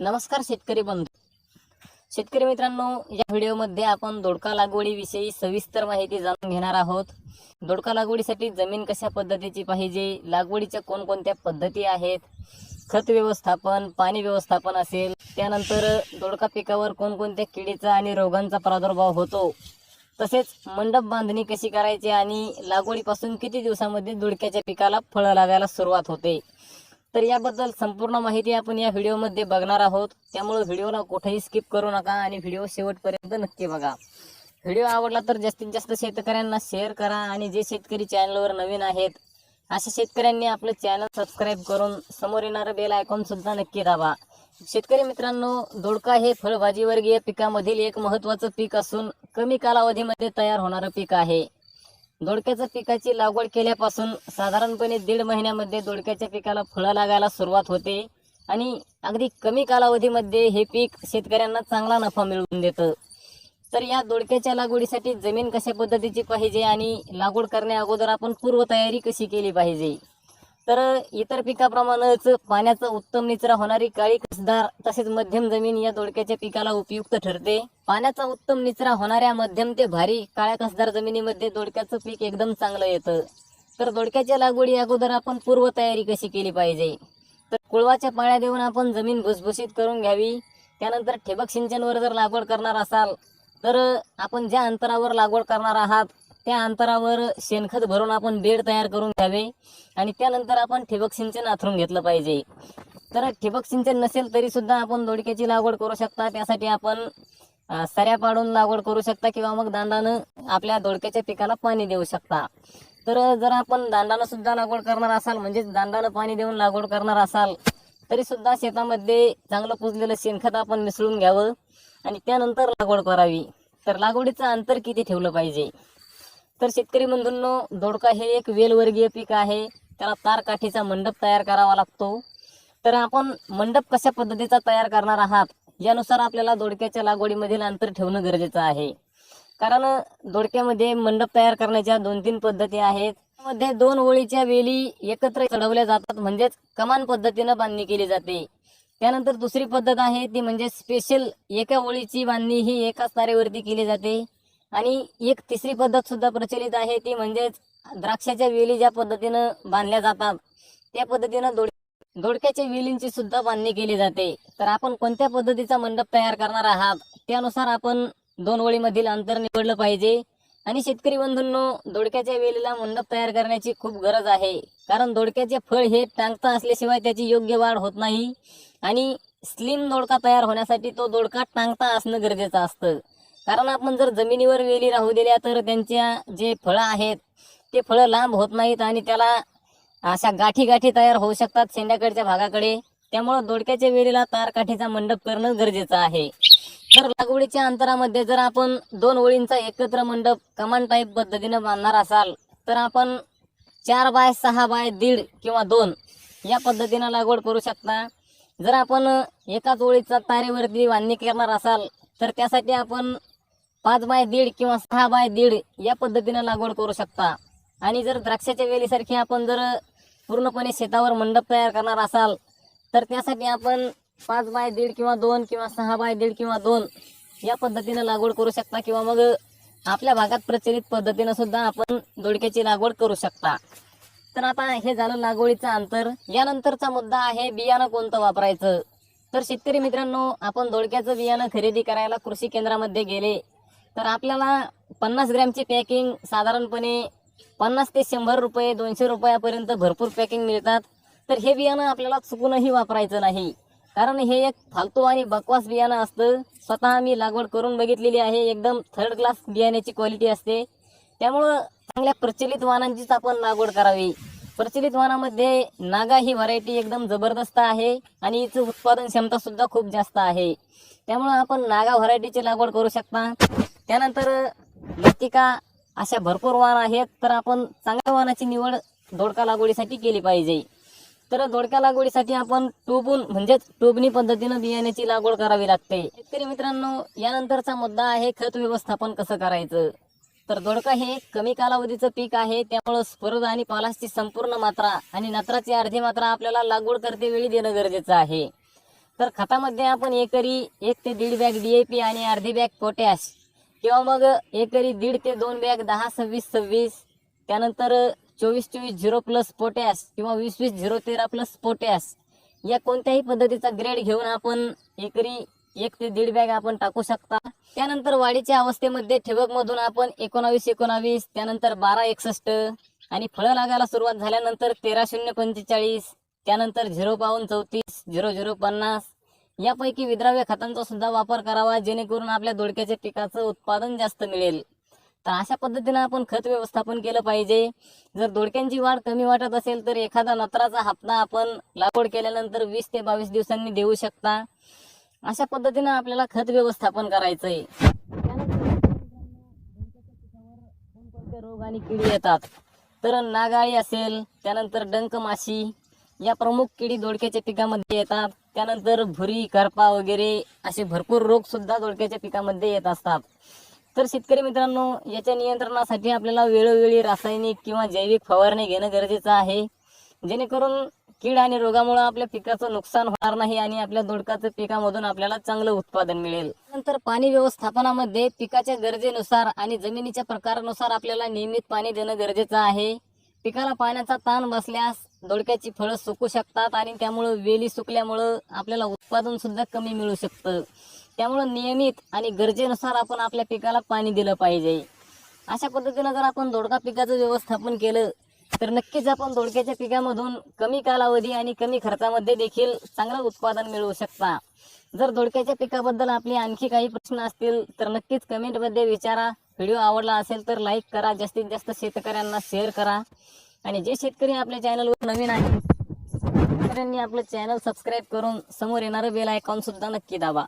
नमस्कार शेतकरी बंधू. शेतकरी मित्रांनो या व्हिडिओमध्ये आपण दोडका लागवडीविषयी सविस्तर माहिती जाणून घेणार आहोत. दोडका लागवडीसाठी जमीन कशा पद्धतीची पाहिजे लागवडीच्या कोणकोणत्या पद्धती आहेत खत व्यवस्थापन पाणी व्यवस्थापन असेल त्यानंतर दोडका पिकावर कोणकोणत्या किडीचा आणि रोगांचा प्रादुर्भाव होतो तसेच मंडप बांधणी कशी करायची आणि लागवडीपासून किती दिवसामध्ये दोडक्याच्या पिकाला फळं लागायला सुरुवात होते तर याबद्दल संपूर्ण माहिती आपण या व्हिडिओमध्ये बघणार आहोत. त्यामुळे व्हिडिओला कुठेही स्किप करू नका आणि व्हिडिओ शेवटपर्यंत नक्की बघा. व्हिडिओ आवडला तर जास्तीत जास्त शेतकऱ्यांना शेअर करा आणि जे शेतकरी चॅनलवर नवीन आहेत अशा शेतकऱ्यांनी आपलं चॅनल सबस्क्राईब करून समोर येणारं बेल आयकॉन सुद्धा नक्की दाबा. शेतकरी मित्रांनो दोडका हे फळभाजीवर्गीय पिकामधील एक महत्त्वाचं पीक असून कमी कालावधीमध्ये तयार होणारं पीक आहे. दोडक्याच्या पिकाची लागवड केल्यापासून साधारणपणे दीड महिन्यामध्ये दोडक्याच्या पिकाला फळं लागायला सुरुवात होते. आणि अगदी कमी कालावधीमध्ये हे पीक शेतकऱ्यांना चांगला नफा मिळवून देतं. तर या दोडक्याच्या लागवडीसाठी जमीन कशा पद्धतीची पाहिजे आणि लागवड करण्या अगोदर आपण पूर्वतयारी कशी केली पाहिजे? तर इतर पिकाप्रमाणेच पाण्याचा उत्तम निचरा होणारी काळी कसदार तसेच मध्यम जमीन या दोडक्याच्या पिकाला उपयुक्त ठरते. पाण्याचा उत्तम निचरा होणाऱ्या मध्यम ते भारी काळ्या कसदार जमिनीमध्ये दोडक्याचं पीक एकदम चांगलं येतं. तर दोडक्याच्या लागवडी अगोदर आपण पूर्वतयारी कशी केली पाहिजे? तर कुळवाच्या पाळ्या देऊन आपण जमीन भुसभुशीत करून घ्यावी. त्यानंतर ठिबक सिंचनवर जर लागवड करणार असाल तर आपण ज्या अंतरावर लागवड करणार आहात त्या अंतरावर शेणखत भरून आपण बेड तयार करून घ्यावे आणि त्यानंतर आपण ठिबक सिंचन आथरून घेतलं पाहिजे. तर ठिबक सिंचन नसेल तरी सुद्धा आपण दोडक्याची लागवड करू शकता. त्यासाठी आपण सऱ्या पाडून लागवड करू शकता किंवा मग दांडानं आपल्या दोडक्याच्या पिकाला पाणी देऊ शकता. तर जर आपण दांडानं सुद्धा लागवड करणार असाल म्हणजेच दांडानं पाणी देऊन लागवड करणार असाल तरी सुद्धा शेतामध्ये चांगलं पुजलेलं शेणखत आपण मिसळून घ्यावं आणि त्यानंतर लागवड करावी. तर लागवडीचं अंतर किती ठेवलं पाहिजे? तर शेतकरी बंधूंनो दोडका हे एक वेलवर्गीय पीक आहे. त्याला तार काठीचा मंडप तयार करावा लागतो. तर आपण मंडप कशा पद्धतीचा तयार करणार आहात यानुसार आपल्याला दोडक्याच्या लागवडीमधील अंतर ठेवणं गरजेचं आहे. कारण दोडक्यामध्ये मंडप तयार करण्याच्या दोन तीन पद्धती आहेत. मध्ये दोन ओळीच्या वेली एकत्र चढवल्या जातात म्हणजेच कमान पद्धतीनं बांधणी केली जाते. त्यानंतर दुसरी पद्धत आहे ती म्हणजे स्पेशल एका ओळीची बांधणी ही एकाच तारेवरती केली जाते. आणि एक तिसरी पद्धत सुद्धा प्रचलित आहे ती म्हणजेच द्राक्षाच्या वेली ज्या पद्धतीनं बांधल्या जातात त्या पद्धतीनं दोड दोडक्याच्या वेलींची सुद्धा बांधणी केली जाते. तर आपण कोणत्या पद्धतीचा मंडप तयार करणार आहात त्यानुसार आपण दोन ओळीमधील अंतर निवडलं पाहिजे. आणि शेतकरी बंधूंनो दोडक्याच्या वेलीला मंडप तयार करण्याची खूप गरज आहे. कारण दोडक्याचे फळ हे टांगता असल्याशिवाय त्याची योग्य वाढ होत नाही. आणि स्लिम दोडका तयार होण्यासाठी तो दोडका टांगता असणं गरजेचं असतं. कारण आपण जर जमिनीवर वेली राहू दिल्या तर त्यांच्या जे फळं आहेत ते फळं लांब होत नाहीत आणि त्याला अशा गाठी गाठी तयार होऊ शकतात शेंड्याकडच्या भागाकडे. त्यामुळं दोडक्याच्या वेलीला तार काठीचा मंडप करणं गरजेचं आहे. तर लागवडीच्या अंतरामध्ये जर आपण दोन ओळींचा एकत्र मंडप कमान टाईप पद्धतीनं बांधणार असाल तर आपण चार बाय सहा बाय दीड किंवा दोन या पद्धतीनं लागवड करू शकता. जर आपण एकाच ओळीचा तारेवरती बांधणी करणार असाल तर त्यासाठी आपण पाच बाय दीड किंवा सहा बाय दीड या पद्धतीनं लागवड करू शकता. आणि जर द्राक्षाच्या वेलीसारखी आपण जर पूर्णपणे शेतावर मंडप तयार करणार असाल तर त्यासाठी आपण पाच बाय दीड किंवा दोन किंवा सहा बाय दीड किंवा दोन या पद्धतीनं लागवड करू शकता किंवा मग आपल्या भागात प्रचलित पद्धतीनं सुद्धा आपण दोडक्याची लागवड करू शकता. तर आता हे झालं लागवडीचं अंतर. यानंतरचा मुद्दा आहे बियाणं कोणतं वापरायचं? तर शेतकरी मित्रांनो आपण दोडक्याचं बियाणं खरेदी करायला कृषी केंद्रामध्ये गेले. तर आपल्याला पन्नास ग्रॅमची पॅकिंग साधारणपणे पन्नास ते शंभर रुपये दोनशे रुपयापर्यंत भरपूर पॅकिंग मिळतात. तर हे बियाणं आपल्याला चुकूनही वापरायचं नाही. कारण हे एक फालतू आणि बकवास बियाणं असतं. स्वतः मी लागवड करून बघितलेली आहे. एकदम थर्ड क्लास बियाण्याची क्वालिटी असते. त्यामुळं चांगल्या प्रचलित वाहनांचीच आपण लागवड करावी. प्रचलित वाहनामध्ये नागा ही व्हरायटी एकदम जबरदस्त आहे आणि हिचं उत्पादन क्षमता सुद्धा खूप जास्त आहे. त्यामुळं आपण नागा व्हरायटीची लागवड करू शकता. त्यानंतर लतिका अशा भरपूर वाण आहेत तर आपण चांगल्या वाहनाची निवड दोडका लागवडीसाठी केली पाहिजे. तर दोडक्या लागवडीसाठी आपण टोबून म्हणजेच टोबणी पद्धतीनं बियाण्याची लागवड करावी लागते. शेतकरी मित्रांनो यानंतरचा मुद्दा आहे खत व्यवस्थापन कसं करायचं? तर दोडका हे कमी कालावधीचं पीक आहे. त्यामुळं स्पर्धा आणि पालासची संपूर्ण मात्रा आणि नत्राची अर्धी मात्रा आपल्याला लागवड करते वेळी देणं गरजेचं आहे. तर खतामध्ये आपण एकरी एक ते दीड बॅग डीएपी आणि अर्धी बॅग पोटॅश किंवा मग एकरी दीड ते दोन बॅग दहा सव्वीस सव्वीस त्यानंतर चोवीस चोवीस झिरो प्लस पोटॅश किंवा वीस वीस झिरो तेरा प्लस पोटॅश या कोणत्याही पद्धतीचा ग्रेड घेऊन आपण एकरी एक ते दीड बॅग आपण टाकू शकता. त्यानंतर वाढीच्या अवस्थेमध्ये ठिबकमधून आपण एकोणावीस एकोणावीस त्यानंतर बारा एकसष्ट आणि फळं लागायला सुरुवात झाल्यानंतर तेरा शून्य पंचेचाळीस त्यानंतर झिरो बावन्न चौतीस झिरो झिरो पन्नास. यापैकी विद्राव्य खतांचा सुद्धा वापर करावा जेणेकरून आपल्या दोडक्याच्या पिकाचं उत्पादन जास्त मिळेल. तर अशा पद्धतीनं आपण खत व्यवस्थापन केलं पाहिजे. जर दोडक्यांची वाढ कमी वाटत असेल तर एखादा नत्राचा हप्ता आपण लागवड केल्यानंतर वीस ते बावीस दिवसांनी देऊ शकता. अशा पद्धतीनं आपल्याला खत व्यवस्थापन करायचंय. कोणकोणते रोग आणि किडी येतात? तर नागाळी असेल त्यानंतर डंक माशी या प्रमुख किडी दोडक्याच्या पिकामध्ये येतात. त्यानंतर भुरी करपा वगैरे असे भरपूर रोग सुद्धा दोडक्याच्या पिकामध्ये येत असतात. तर शेतकरी मित्रांनो याच्या नियंत्रणासाठी आपल्याला वेळोवेळी रासायनिक किंवा जैविक फवारणी घेणं गरजेचं आहे. जेणेकरून कीड आणि रोगामुळे आपल्या पिकाचं नुकसान होणार नाही आणि आपल्या दोडकाचं पिकामधून आपल्याला चांगलं उत्पादन मिळेल. नंतर पाणी व्यवस्थापनामध्ये पिकाच्या गरजेनुसार आणि जमिनीच्या प्रकारानुसार आपल्याला नियमित पाणी देणं गरजेचं आहे. पिकाला पाण्याचा ताण बसल्यास दोडक्याची फळं सुकू शकतात आणि त्यामुळं वेली सुकल्यामुळं आपल्याला उत्पादन सुद्धा कमी मिळू शकतं. त्यामुळं नियमित आणि गरजेनुसार आपण आपल्या पिकाला पाणी दिलं पाहिजे. अशा पद्धतीनं जर आपण दोडका पिकाचं व्यवस्थापन केलं तर नक्कीच आपण दोडक्याच्या पिकामधून कमी कालावधी आणि कमी खर्चामध्ये देखील चांगलं उत्पादन मिळवू शकता. जर दोडक्याच्या पिकाबद्दल आपले आणखी काही प्रश्न असतील तर नक्कीच कमेंटमध्ये विचारा. व्हिडिओ आवडला असेल तर लाईक करा जास्तीत जास्त शेतकऱ्यांना शेअर करा. आणि जे शेतकरी आपल्या चॅनलवर नवीन आहेत शेतकऱ्यांनी आपलं चॅनल सबस्क्राईब करून समोर येणारं बेल आयकॉन सुद्धा नक्की दाबा.